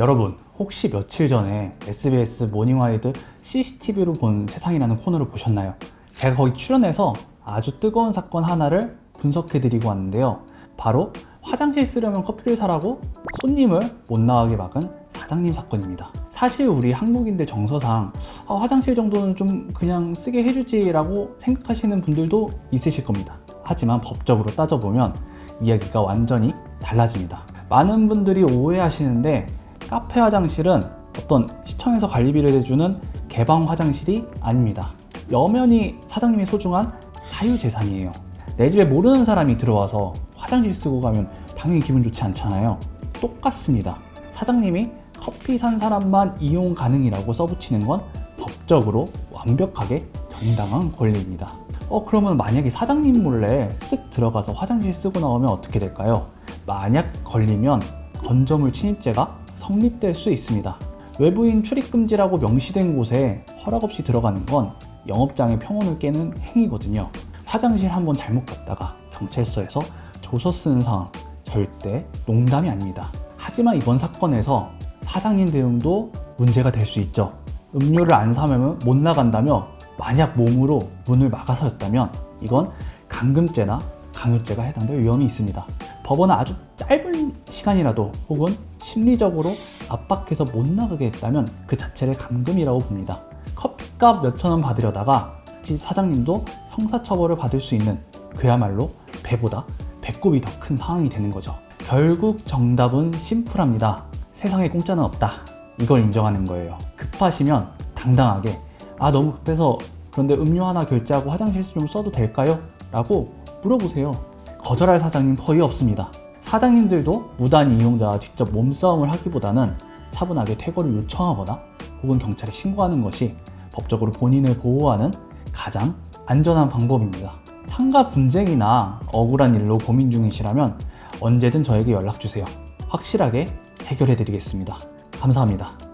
여러분, 혹시 며칠 전에 SBS 모닝와이드 CCTV로 본 세상이라는 코너를 보셨나요? 제가 거기 출연해서 아주 뜨거운 사건 하나를 분석해드리고 왔는데요. 바로 화장실 쓰려면 커피를 사라고 손님을 못 나가게 막은 사장님 사건입니다. 사실 우리 한국인들 정서상 아, 화장실 정도는 좀 그냥 쓰게 해주지라고 생각하시는 분들도 있으실 겁니다. 하지만 법적으로 따져보면 이야기가 완전히 달라집니다. 많은 분들이 오해하시는데 카페 화장실은 어떤 시청에서 관리비를 내주는 개방 화장실이 아닙니다. 여면이 사장님의 소중한 사유재산이에요. 내 집에 모르는 사람이 들어와서 화장실 쓰고 가면 당연히 기분 좋지 않잖아요. 똑같습니다. 사장님이 커피 산 사람만 이용 가능이라고 써붙이는 건 법적으로 완벽하게 정당한 권리입니다. 어, 그러면 만약에 사장님 몰래 쓱 들어가서 화장실 쓰고 나오면 어떻게 될까요? 만약 걸리면 건조물 침입죄가 성립될 수 있습니다. 외부인 출입금지라고 명시된 곳에 허락 없이 들어가는 건 영업장의 평온을 깨는 행위거든요. 화장실 한번 잘못 갔다가 경찰서에서 조서 쓰는 상황 절대 농담이 아닙니다. 하지만 이번 사건에서 사장님 대응도 문제가 될 수 있죠. 음료를 안 사면 못 나간다며 만약 몸으로 문을 막아서였다면 이건 감금죄나 강요죄가 해당될 위험이 있습니다. 법원은 아주 짧은 시간이라도 혹은 심리적으로 압박해서 못 나가게 했다면 그 자체를 감금이라고 봅니다. 커피값 몇천 원 받으려다가 사장님도 형사처벌을 받을 수 있는 그야말로 배보다 배꼽이 더 큰 상황이 되는 거죠. 결국 정답은 심플합니다. 세상에 공짜는 없다. 이걸 인정하는 거예요. 급하시면 당당하게 아 너무 급해서 그런데 음료 하나 결제하고 화장실 좀 써도 될까요? 라고 물어보세요. 거절할 사장님 거의 없습니다. 사장님들도 무단 이용자와 직접 몸싸움을 하기보다는 차분하게 퇴거를 요청하거나 혹은 경찰에 신고하는 것이 법적으로 본인을 보호하는 가장 안전한 방법입니다. 상가 분쟁이나 억울한 일로 고민 중이시라면 언제든 저에게 연락 주세요. 확실하게 해결해 드리겠습니다. 감사합니다.